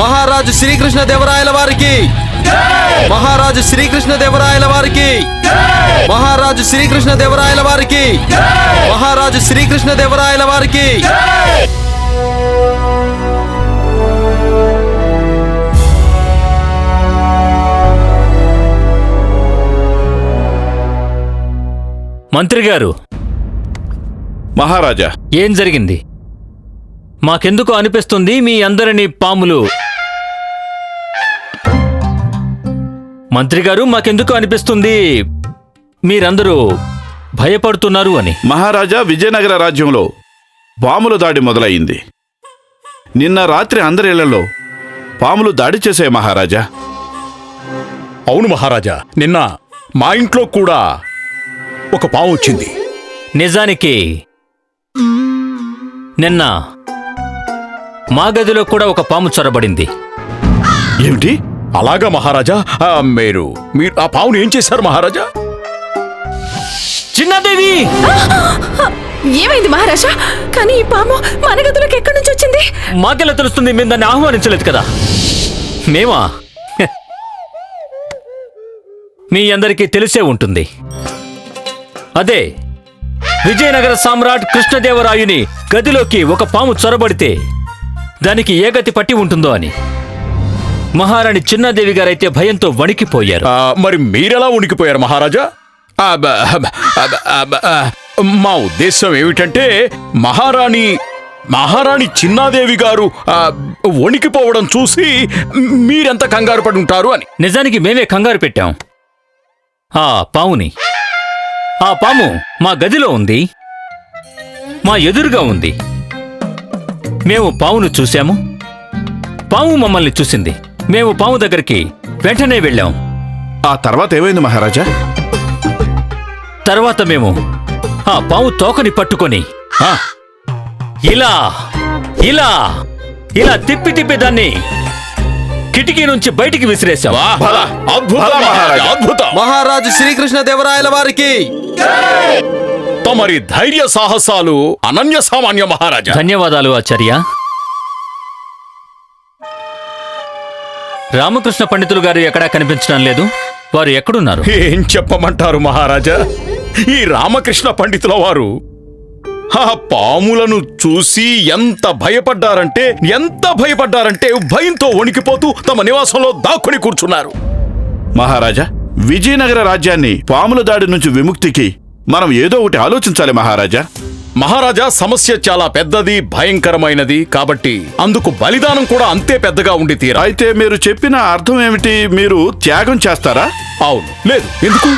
మహారాజు శ్రీకృష్ణ దేవరాయల వారికి. మహారాజు శ్రీకృష్ణ దేవరాయల వారికి. మహారాజు శ్రీకృష్ణ దేవరాయల వారికి. మహారాజు శ్రీకృష్ణ దేవరాయల వారికి. మంత్రి గారు మహారాజా. ఏం జరిగింది? మాకెందుకు అనిపిస్తుంది మీ అందరినీ పాములు మంత్రి గారు మాకెందుకు అనిపిస్తుంది? మీరందరూ భయపడుతున్నారు అని. మహారాజా విజయనగర రాజ్యంలో పాముల దాడి మొదలయ్యింది. నిన్న రాత్రి అందరి ఇళ్ళలో పాములు దాడి చేశాయి మహారాజా. అవును మహారాజా నిన్న మా ఇంట్లో కూడా ఒక పాము వచ్చింది. నిజానికి నిన్న మా గదిలో కూడా ఒక పాము చొరబడింది. ఏమిటి? అలాగా మహారాజా? మీరు మీరు ఆ పావును ఏం చేశారు మహారాజా? చిన్నదేవి! ఏమైంది మహారాజా? కానీ ఈ పాము మన గదిలోకి ఎక్కడి నుంచి వచ్చింది? మాకెలా తెలుస్తుంది మేము దాన్ని ఆహ్వానించలేదు కదా? మేమా. మీ అందరికీ తెలిసే ఉంటుంది. అదే విజయనగర సామ్రాట్ కృష్ణదేవరాయుని గదిలోకి ఒక పాము చొరబడితే దానికి ఏ గతి పట్టి ఉంటుందో అని. మహారాణి చిన్నాదేవి గారైతే భయంతో వణికిపోయారు. ఆ, మరి మీరెలా ఉనికిపోయారు మహారాజా? ఆ, బ- బ- బ- బ- ఆ, మా ఉద్దేశం ఏమిటంటే మహారాణి మహారాణి చిన్నాదేవి గారు ఆ, వణికిపోవడం చూసి మీరెంత కంగారు పడి ఉంటారు అని. నిజానికి మేమే కంగారు పెట్టాం. ఆ పాముని ఆ పాము మా గదిలో ఉంది మా ఎదురుగా ఉంది. మేము పామును చూశాము. పాము మమ్మల్ని చూసింది. మేము పాము దగ్గరికి వెంటనే వెళ్ళాం. ఆ తర్వాత ఏమైంది మహారాజా? తర్వాత మేము ఆ పాము తోకని పట్టుకొని ఆ, ఇలా ఇలా ఇలా తిప్పి తిప్పి దాన్ని కిటికీ నుంచి బయటికి విసిరేశాం. అద్భుతం మహారాజా అద్భుతం. మహారాజు శ్రీకృష్ణ దేవరాయల వారికి. తమరి ధైర్య సాహసాలు అనన్య సామాన్య మహారాజా. ధన్యవాదాలు ఆచార్య. రామకృష్ణ పండితులు గారు ఎక్కడా కనిపించడం లేదు. వారు ఎక్కడున్నారు? ఏం చెప్పమంటారు మహారాజా? ఈ రామకృష్ణ పండితుల వారు ఆ పాములను చూసి ఎంత భయపడ్డారంటే ఎంత భయపడ్డారంటే భయంతో వణికిపోతూ తమ నివాసంలో దాక్కుని కూర్చున్నారు. మహారాజా విజయనగర రాజ్యాన్ని పాముల దాడి నుంచి విముక్తికి మనం ఏదో ఒకటి ఆలోచించాలి మహారాజా. మహారాజా సమస్య చాలా పెద్దది భయంకరమైనది కాబట్టి అందుకు బలిదానం కూడా అంతే పెద్దగా ఉండి తీరా అయితే మీరు చెప్పిన అర్థం ఏమిటి? మీరు త్యాగం చేస్తారా? అవును. లేదు. ఎందుకు?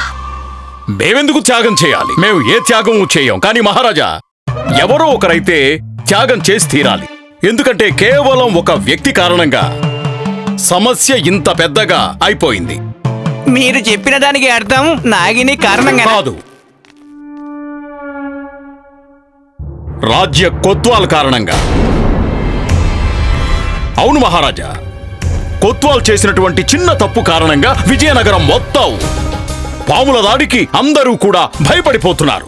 మేమెందుకు త్యాగం చేయాలి? మేము ఏ త్యాగము చేయం? కానీ మహారాజా ఎవరో ఒకరైతే త్యాగం చేసి తీరాలి. ఎందుకంటే కేవలం ఒక వ్యక్తి కారణంగా సమస్య ఇంత పెద్దగా అయిపోయింది. మీరు చెప్పిన దానికి అర్థం నాగిని కారణంగా కాదు. రాజ్య కొత్వాల్ కారణంగా. అవును మహారాజా కొత్వాల్ చేసినటువంటి చిన్న తప్పు కారణంగా విజయనగరం మొత్తం పాముల దాడికి అందరూ కూడా భయపడిపోతున్నారు.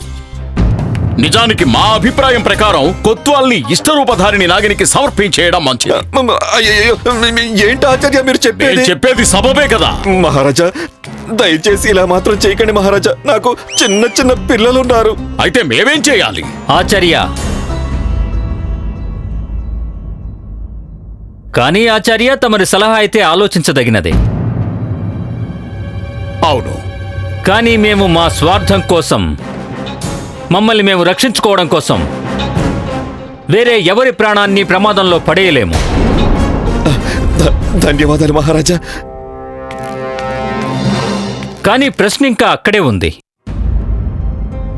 నిజానికి మా అభిప్రాయం ప్రకారం కొత్వాల్ని ఇష్టరూపధారిని నాగినికి సమర్పించేయడం మంచిది. అయ్యయ్యో, ఏంటి ఆచార్య మీరు చెప్పేది? చెప్పేది సబబే కదా. మహారాజా దయచేసి ఇలా మాత్రం చేయకండి మహారాజా. నాకు చిన్న చిన్న పిల్లలున్నారు. అయితే మేమేం చేయాలి? ఆచార్య. కానీ ఆచార్య తమరి సలహా అయితే ఆలోచించదగినదే. అవును. కానీ మేము మా స్వార్థం కోసం మమ్మల్ని మేము రక్షించుకోవడం కోసం. వేరే ఎవరి ప్రాణాన్ని ప్రమాదంలో పడేయలేము. ధన్యవాదాలు మహారాజా. కానీ ప్రశ్న ఇంకా అక్కడే ఉంది.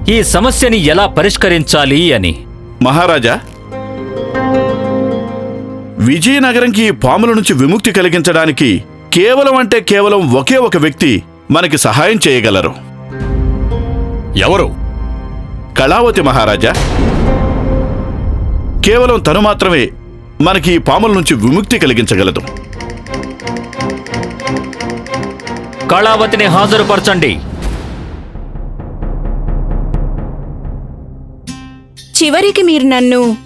ఈ సమస్యని ఎలా పరిష్కరించాలి అని. మహారాజా విజయనగరంకి ఈ పాముల నుంచి విముక్తి కలిగించడానికి కేవలం అంటే కేవలం ఒకే ఒక వ్యక్తి మనకి సహాయం చేయగలరు. ఎవరు? కళావతి మహారాజా కేవలం తను మాత్రమే మనకి ఈ పాముల నుంచి విముక్తి కలిగించగలదు. కళావతిని హాజరుపరచండి. చివరికి మీరు నన్ను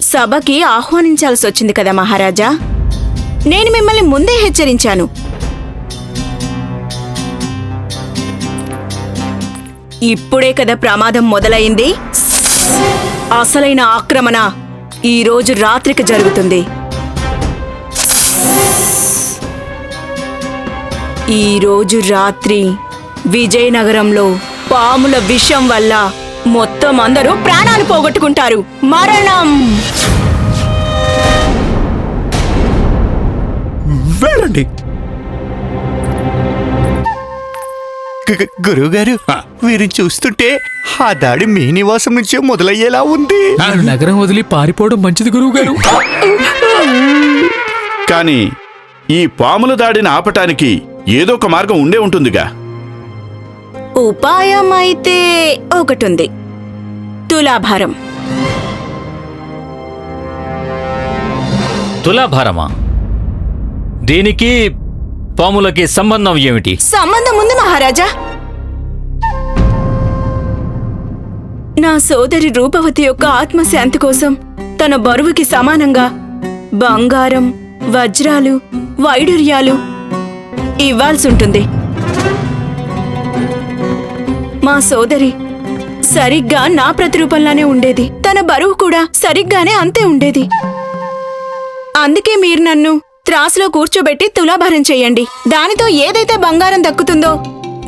సభకి ఆహ్వానించాల్సి వచ్చింది కదా మహారాజా. నేను మిమ్మల్ని ముందే హెచ్చరించాను. ఇప్పుడే కదా ప్రమాదం మొదలైంది. అసలైన ఆక్రమణ ఈ రోజు రాత్రికి జరుగుతుంది. ఈ రోజు రాత్రి విజయనగరంలో పాముల విషం వల్ల మొత్తం అందరూ ప్రాణాలు పోగొట్టుకుంటారు. మరణం! వెళ్ళండి. గురువు గారు వీరిని చూస్తుంటే ఆ దాడి మీ నివాసం నుంచే మొదలయ్యేలా ఉంది. నగరం వదిలి పారిపోవడం మంచిది గురువు గారు కానీ ఈ పాముల దాడిని ఆపటానికి ఏదో ఒక మార్గం ఉండే ఉంటుందిగా. ఉపాయం అయితే ఒకటుంది. తులాభారం. తులాభారమా? దీనికి పాములకి సంబంధం ఏమిటి? సంబంధం ఉంది మహారాజా. నా సోదరి రూపవతి యొక్క ఆత్మశాంతి కోసం తన బరువుకి సమానంగా బంగారం వజ్రాలు వైడూర్యాలు ఇవ్వాల్సి ఉంటుంది. మా సోదరి సరిగ్గా నా ప్రతిరూపంలానే ఉండేది. తన బరువు కూడా సరిగ్గానే అంతే ఉండేది. అందుకే మీరు నన్ను త్రాసులో కూర్చోబెట్టి తులాభారం చేయండి. దానితో ఏదైతే బంగారం దక్కుతుందో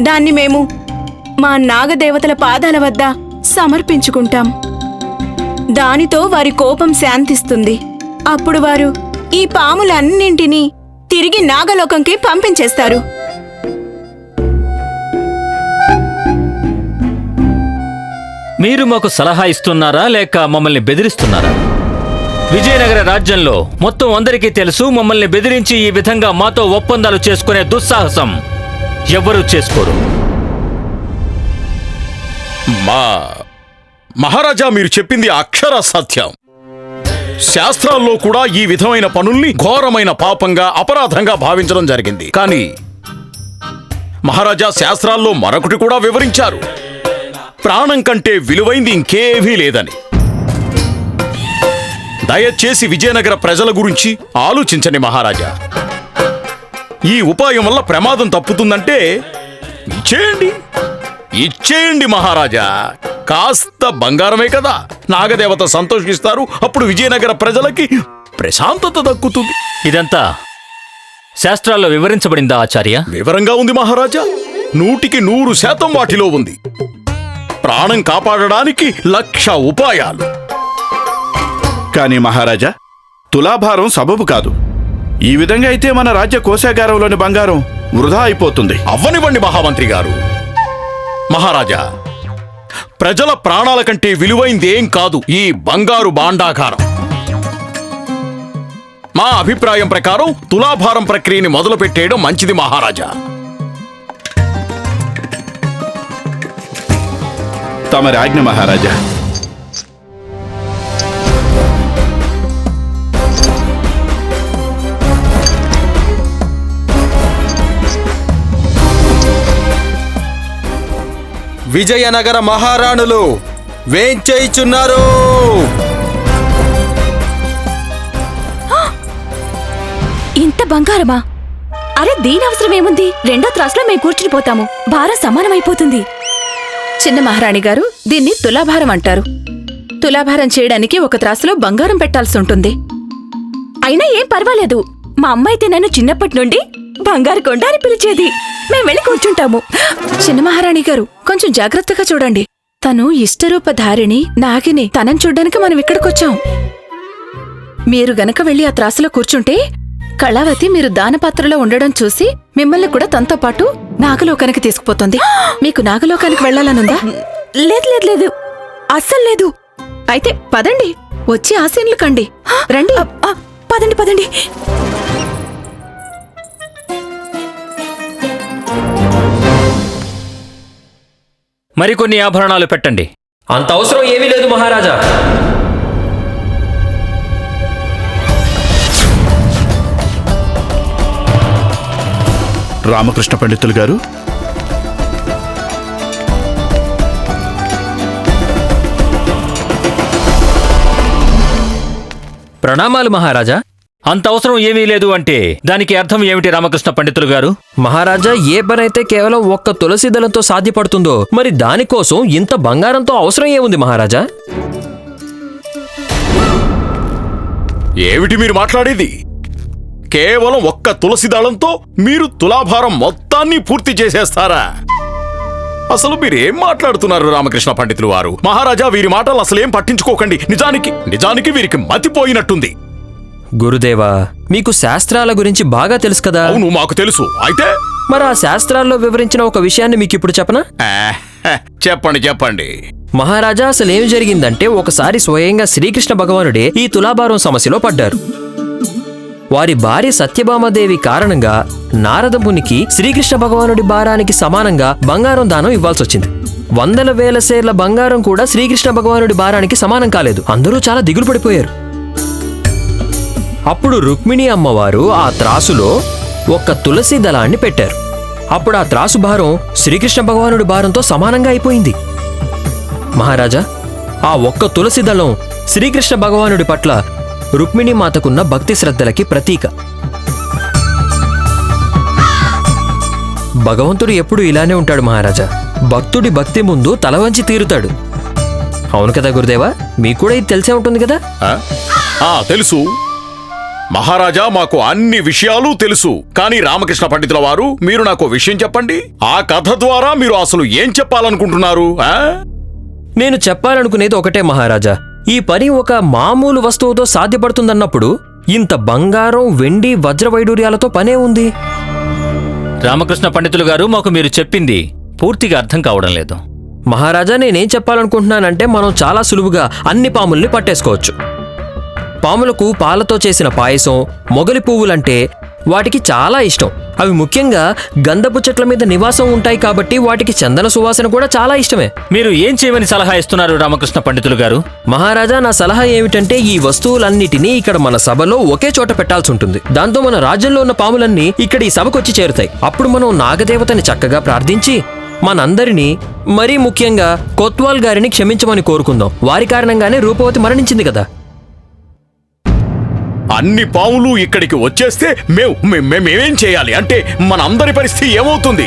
దాన్ని మేము మా నాగదేవతల పాదాల వద్ద సమర్పించుకుంటాం. దానితో వారి కోపం శాంతిస్తుంది. అప్పుడు వారు ఈ పాములన్నింటినీ తిరిగి నాగలోకంకి పంపించేస్తారు. మీరు మాకు సలహా ఇస్తున్నారా లేక మమ్మల్ని బెదిరిస్తున్నారా? విజయనగర రాజ్యంలో మొత్తం అందరికీ తెలుసు మమ్మల్ని బెదిరించి ఈ విధంగా మాతో ఒప్పందాలు చేసుకునే దుస్సాహసం ఎవ్వరూ చేసుకోరు. మా మహారాజా మీరు చెప్పింది అక్షర సత్యం. శాస్త్రాల్లో కూడా ఈ విధమైన పనుల్ని ఘోరమైన పాపంగా అపరాధంగా భావించడం జరిగింది. కానీ మహారాజా శాస్త్రాల్లో మరొకటి కూడా వివరించారు. ప్రాణం కంటే విలువైంది ఇంకేమీ లేదని. దయచేసి విజయనగర ప్రజల గురించి ఆలోచించండి మహారాజా. ఈ ఉపాయం వల్ల ప్రమాదం తప్పుతుందంటే ఇచ్చేయండి. ఇచ్చేయండి మహారాజా. కాస్త బంగారమే కదా. నాగదేవత సంతోషిస్తారు అప్పుడు విజయనగర ప్రజలకి ప్రశాంతత దక్కుతుంది. ఇదంతా శాస్త్రాల్లో వివరించబడిందా ఆచార్య? వివరంగా ఉంది మహారాజా. నూటికి నూరు శాతం వాటిలో ఉంది. ప్రాణం కాపాడడానికి లక్ష ఉపాయాలు. కానీ మహారాజా తులాభారం సబబు కాదు. ఈ విధంగా అయితే మన రాజ్య కోశాగారంలోని బంగారం వృధా అయిపోతుంది. అవ్వనివ్వండి మహామంత్రి గారు. మహారాజా ప్రజల ప్రాణాల కంటే విలువైంది ఏం కాదు ఈ బంగారు బాండాకారం మా అభిప్రాయం ప్రకారం తులాభారం ప్రక్రియని మొదలు పెట్టేయడం మంచిది మహారాజా. తమరి ఆజ్ఞ మహారాజా విజయనగర మహారాణులు వేంచేయిచున్నారు ఇంత బంగారమా? అరే దీని అవసరం ఏముంది? రెండో త్రాసులో మేము కూర్చుని పోతాము. భారం సమానమైపోతుంది. చిన్న మహారాణి గారు దీన్ని తులాభారం అంటారు. తులాభారం చేయడానికి ఒక త్రాసులో బంగారం పెట్టాల్సి ఉంటుంది. అయినా ఏం పర్వాలేదు. మా అమ్మ అయితే నన్ను చిన్నప్పటి నుండి బంగారు కొండ అని పిలిచేది. మేము వెళ్ళి కూర్చుంటాము. చిన్న మహారాణి గారు కొంచెం జాగ్రత్తగా చూడండి. తను ఇష్టరూపధారిణి నాగిని తనని చూడ్డానికి మనం ఇక్కడికొచ్చాం. మీరు గనక వెళ్ళి ఆ త్రాసులో కూర్చుంటే కళావతి మీరు దానపాత్రలో ఉండడం చూసి మిమ్మల్ని కూడా తనతో పాటు నాగలోకానికి తీసుకుపోతుంది. మీకు నాగలోకానికి వెళ్ళాలనుందా? లేదు లేదు లేదు. అస్సలు లేదు. అయితే పదండి. వచ్చి ఆశీనులు కండి. రండి. పదండి పదండి. మరికొన్ని ఆభరణాలు పెట్టండి. అంత అవసరం ఏమీ లేదు మహారాజా. రామకృష్ణ పండితులు గారు. ప్రణామాలు మహారాజా. అంత అవసరం ఏమీ లేదు అంటే దానికి అర్థం ఏమిటి రామకృష్ణ పండితులు గారు? మహారాజా ఏ పనైతే కేవలం ఒక్క తులసి దళంతో సాధ్యపడుతుందో మరి దానికోసం ఇంత బంగారంతో అవసరం ఏముంది మహారాజా? ఏమిటి మీరు మాట్లాడేది? కేవలం ఒక్క తులసి దళంతో మీరు తులాభారం మొత్తాన్ని పూర్తి చేసేస్తారా? అసలు మీరేం మాట్లాడుతున్నారు రామకృష్ణ పండితులు వారు? మహారాజా వీరి మాటలు అసలేం పట్టించుకోకండి. నిజానికి నిజానికి వీరికి మతిపోయినట్టుంది. గురుదేవా మీకు శాస్త్రాల గురించి బాగా తెలుసు కదా? అవును మాకు తెలుసు. అయితే? మరి ఆ శాస్త్రాల్లో వివరించిన ఒక విషయాన్ని మీకు ఇప్పుడు చెప్పనా? చెప్పండి చెప్పండి. మహారాజా అసలు ఏం జరిగిందంటే ఒకసారి స్వయంగా శ్రీకృష్ణ భగవానుడే ఈ తులాభారం సమస్యలో పడ్డారు. వారి భార్య సత్యభామాదేవి కారణంగా నారద మునికి శ్రీకృష్ణ భగవానుడి భారానికి సమానంగా బంగారం దానం ఇవ్వాల్సి వచ్చింది వందల వేల సేర్ల బంగారం కూడా శ్రీకృష్ణ భగవానుడి భారానికి సమానం కాలేదు. అందరూ చాలా దిగులు పడిపోయారు. అప్పుడు రుక్మిణి అమ్మవారు ఆ త్రాసులో ఒక్క తులసి దళాన్ని పెట్టారు. అప్పుడు ఆ త్రాసు భారం శ్రీకృష్ణ భగవానుడి భారంతో సమానంగా అయిపోయింది. మహారాజా ఆ ఒక్క తులసి దళం శ్రీకృష్ణ భగవానుడి పట్ల రుక్మిణి మాతకున్న భక్తి శ్రద్ధలకి ప్రతీక. భగవంతుడు ఎప్పుడు ఇలానే ఉంటాడు మహారాజా. భక్తుడి భక్తి ముందు తల వంచి తీరుతాడు. అవును కదా గురుదేవా? మీకు కూడా ఇది తెలిసే ఉంటుంది కదా? ఆ? ఆ తెలుసు. మహారాజా మాకు అన్ని విషయాలు తెలుసు. కానీ రామకృష్ణ పండితుల వారు మీరు నాకు విషయం చెప్పండి. ఆ కథ ద్వారా మీరు అసలు ఏం చెప్పాలనుకుంటున్నారు ఆ? నేను చెప్పాలనుకునేది ఒకటే మహారాజా. ఈ పని ఒక మామూలు వస్తువుతో సాధ్యపడుతుందన్నప్పుడు ఇంత బంగారం వెండి వజ్ర వైడూర్యాలతో పనే ఉంది. రామకృష్ణ పండితులు గారు మాకు మీరు చెప్పింది పూర్తిగా అర్థం కావడం లేదు. మహారాజా నేనేం చెప్పాలనుకుంటున్నానంటే మనం చాలా సులువుగా అన్ని పాముల్ని పట్టేసుకోవచ్చు. పాములకు పాలతో చేసిన పాయసం మొగలి పువ్వులంటే వాటికి చాలా ఇష్టం. అవి ముఖ్యంగా గంధపు చెట్ల మీద నివాసం ఉంటాయి కాబట్టి వాటికి చందన సువాసన కూడా చాలా ఇష్టమే. మీరు ఏం చేయమని సలహా ఇస్తున్నారు రామకృష్ణ పండితులు గారు? మహారాజా నా సలహా ఏమిటంటే ఈ వస్తువులన్నిటినీ ఇక్కడ మన సభలో ఒకే చోట పెట్టాల్సి ఉంటుంది. దాంతో మన రాజ్యంలో ఉన్న పాములన్నీ ఇక్కడ ఈ సభకు వచ్చి చేరుతాయి. అప్పుడు మనం నాగదేవతని చక్కగా ప్రార్థించి మనందరినీ మరీ ముఖ్యంగా కొత్వాల్ గారిని క్షమించమని కోరుకుందాం. వారి కారణంగానే రూపవతి మరణించింది కదా. అన్ని పాములు ఇక్కడికి వచ్చేస్తే మేము మే- మే- మేమేం చేయాలి? అంటే మన అందరి పరిస్థితి ఏమవుతుంది?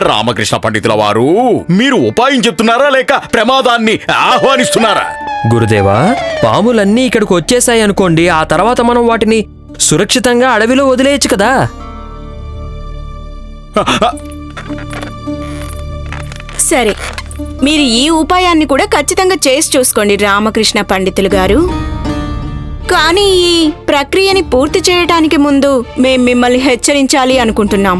రామకృష్ణ పండితుల వారు మీరు ఉపాయం చెప్తున్నారా లేక ప్రమాదాన్ని ఆహ్వానిస్తున్నారా? గురుదేవా పాములన్నీ ఇక్కడికి వచ్చేసాయి అనుకోండి ఆ తర్వాత మనం వాటిని సురక్షితంగా అడవిలో వదిలేయచ్చు కదా? సరే మీరు ఈ ఉపాయాన్ని కూడా ఖచ్చితంగా చేసి చూసుకోండి రామకృష్ణ పండితులు గారు. కానీ ఈ ప్రక్రియని పూర్తి చేయటానికి ముందు మేం మిమ్మల్ని హెచ్చరించాలి అనుకుంటున్నాం.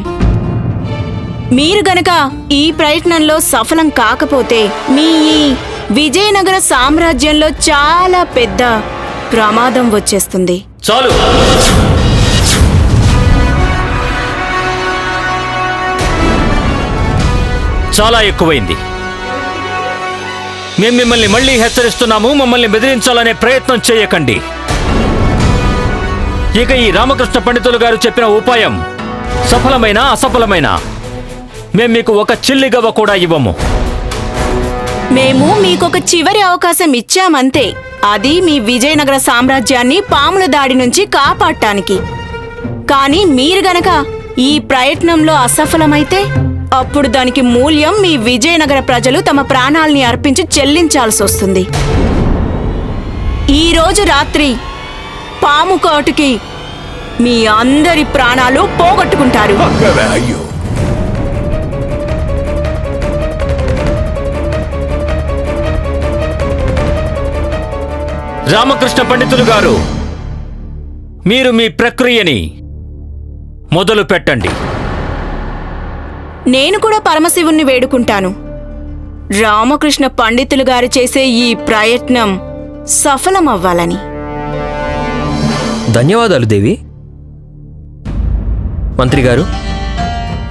మీరు గనక ఈ ప్రయత్నంలో సఫలం కాకపోతే మీ ఈ విజయనగర సామ్రాజ్యంలో చాలా పెద్ద ప్రమాదం వచ్చేస్తుంది. చాలు. చాలా ఎక్కువైంది. మేము మిమ్మల్ని మళ్ళీ హెచ్చరిస్తున్నాము మమ్మల్ని బెదిరించాలనే ప్రయత్నం చేయకండి. ఇక ఈ రామకృష్ణ పండితులు గారు చెప్పిన ఉపాయం. సఫలమైన అసఫలమైన. మేము మీకు ఒక చిల్లిగవ్వ కూడా ఇవ్వము. మేము మీకొక చివరి అవకాశం ఇచ్చామంతే. అది మీ విజయనగర సామ్రాజ్యాన్ని పాముల దాడి నుంచి కాపాడటానికి. కానీ మీరు గనక ఈ ప్రయత్నంలో అసఫలమైతే అప్పుడు దానికి మూల్యం మీ విజయనగర ప్రజలు తమ ప్రాణాల్ని అర్పించి చెల్లించాల్సి వస్తుంది ఈరోజు రాత్రి పాము కాటుకి మీ అందరి ప్రాణాలు పోగొట్టుకుంటారు. అయ్యో రామకృష్ణ పండితులు గారు మీరు మీ ప్రక్రియని మొదలు పెట్టండి. నేను కూడా పరమశివుణ్ణి వేడుకుంటాను. రామకృష్ణ పండితులు గారు చేసే ఈ ప్రయత్నం సఫలమవ్వాలని. ధన్యవాదాలు దేవి. మంత్రి గారు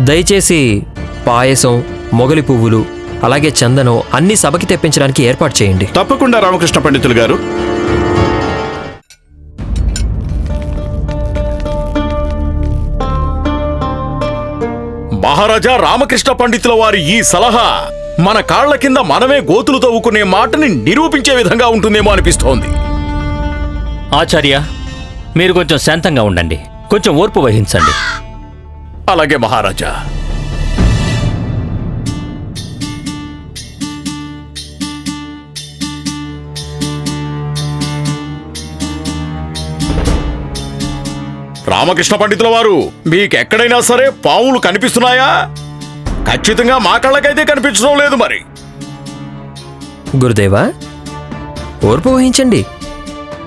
దయచేసి పాయసం మొగలి పువ్వులు అలాగే చందనం అన్ని సభకి తెప్పించడానికి ఏర్పాటు చేయండి. తప్పకుండా రామకృష్ణ పండితులు గారు. మహారాజా రామకృష్ణ పండితుల వారి ఈ సలహా మన కాళ్ళ కింద మనమే గోతులు తవ్వుకునే మాటని నిరూపించే విధంగా ఉంటుందేమో అనిపిస్తోంది. ఆచార్య మీరు కొంచెం శాంతంగా ఉండండి. కొంచెం ఓర్పు వహించండి. అలాగే మహారాజా. రామకృష్ణ పండితుల వారు మీకెక్కడైనా సరే పాములు కనిపిస్తున్నాయా? ఖచ్చితంగా మా కళ్ళకైతే కనిపించడం లేదు మరి. గురుదేవా ఓర్పు వహించండి.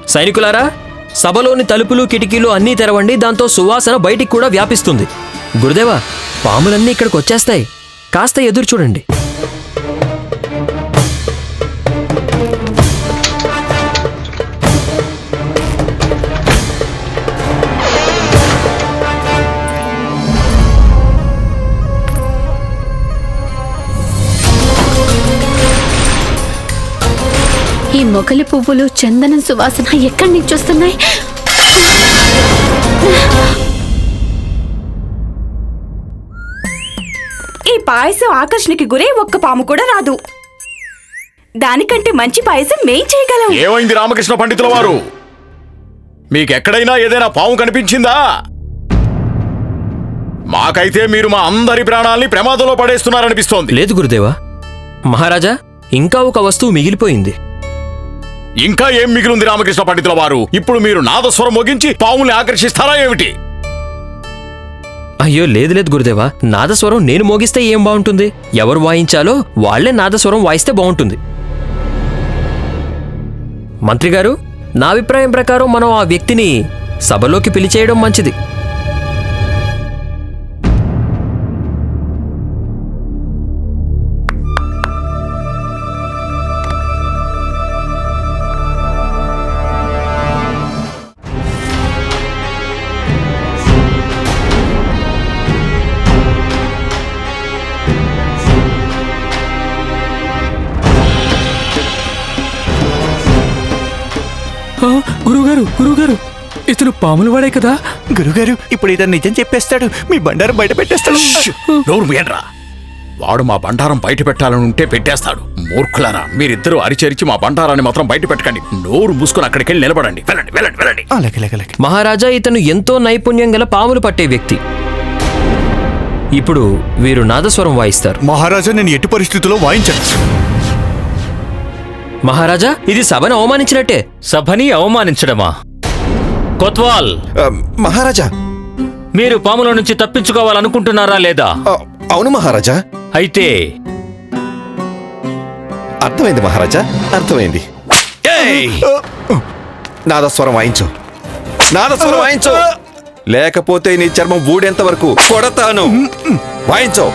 సైనికులారా సభలోని తలుపులు కిటికీలు అన్నీ తెరవండి దాంతో సువాసన బయటికి కూడా వ్యాపిస్తుంది. గురుదేవా పాములన్నీ ఇక్కడికి వచ్చేస్తాయి కాస్త ఎదురు చూడండి. ఈ మొగలి పువ్వులు చందనం సువాసన ఎక్కడి నుంచి వస్తున్నాయి? ఈ పాయసం ఆకర్షణకి గురై ఒక్క పాము కూడా రాదు. దానికంటే మంచి పాయసం మేం చేయగలం. ఏమైంది రామకృష్ణ పండితుల వారు? మీకెక్కడైనా ఏదైనా పాము కనిపించిందా? మాకైతే మీరు మా అందరి ప్రాణాల్ని ప్రమాదంలో పడేస్తున్నారనిపిస్తోంది. లేదు గురుదేవా. మహారాజా ఇంకా ఒక వస్తువు మిగిలిపోయింది. ఇంకా ఏం మిగిలింది రామకృష్ణ పండితుల వారు? ఇప్పుడు మీరు నాదస్వరం మోగించి పాముల్ని ఆకర్షిస్తారా ఏమిటి? అయ్యో లేదు లేదు గురుదేవా. నాదస్వరం నేను మోగిస్తే ఏం బాగుంటుంది? ఎవరు వాయించాలో వాళ్ళే నాదస్వరం వాయిస్తే బాగుంటుంది. మంత్రి గారు నా అభిప్రాయం ప్రకారం మనం ఆ వ్యక్తిని సభలోకి పిలిచేయడం మంచిది. గురువుగారు ఇతను పాములు వాడే కదా? గురుగారు ఇప్పుడు ఇతను నిజం చెప్పేస్తాడు. మీ బండారం బయట పెట్టేస్తాడు. నోరు వాడు మా బండారం బయట పెట్టాలని ఉంటే పెట్టేస్తాడు. మూర్ఖులారా మీరిద్దరూ అరిచరిచి మా బండారాన్ని మాత్రం బయట పెట్టకండి. నోరు మూసుకొని అక్కడికి వెళ్ళి నిలబడండి. వెళ్ళండి వెళ్ళండి వెళ్ళండి. అలాగే మహారాజా ఇతను ఎంతో నైపుణ్యం గల పాములు పట్టే వ్యక్తి. ఇప్పుడు వీరు నాదస్వరం వాయిస్తారు. మహారాజా నేను ఎట్టి పరిస్థితుల్లో వాయించాను? మహారాజా ఇది సభను అవమానించినట్టే. సభని అవమానించడమా? కొత్వాల్! మహారాజా. మీరు పాముల నుంచి తప్పించుకోవాలనుకుంటున్నారా లేదా? అవును మహారాజా. అయితే అర్థమైంది మహారాజా అర్థమైంది! నాదస్వరం వాయించు. నాదస్వరం వాయించు. లేకపోతే నీ చర్మం ఊడేంత వరకు కొడతాను. వాయించు.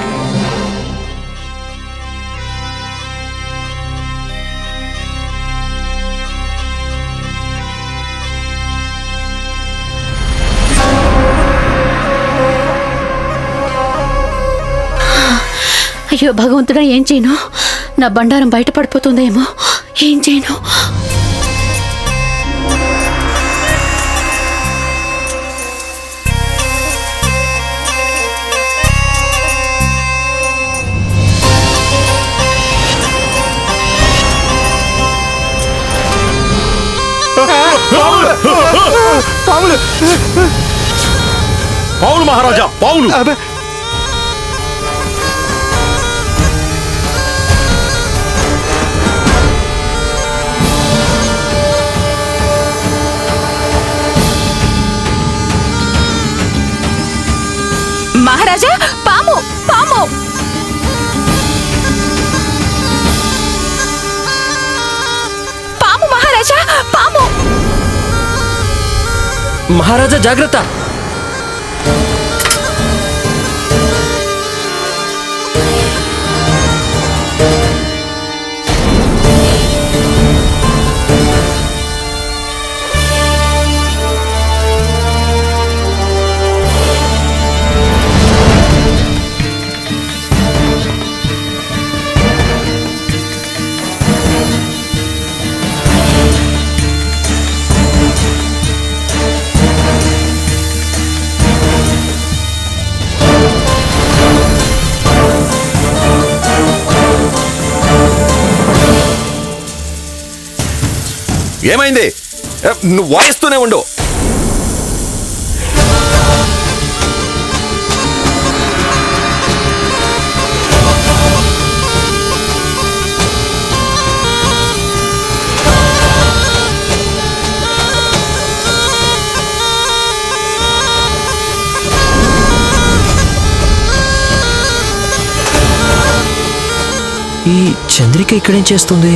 అయ్యో భగవంతుడా ఏం చేయను? నా బండారం బయట పడిపోతుందేమో ఏం చేయను? పావులు. మహారాజా పావులు. మహారాజా పాము పాము! పాము మహారాజా పాము! మహారాజా జాగ్రత్త! ఏమైంది? నువ్వు వాయిస్తూనే ఉండు. ఈ చంద్రిక ఇక్కడేం చేస్తుంది?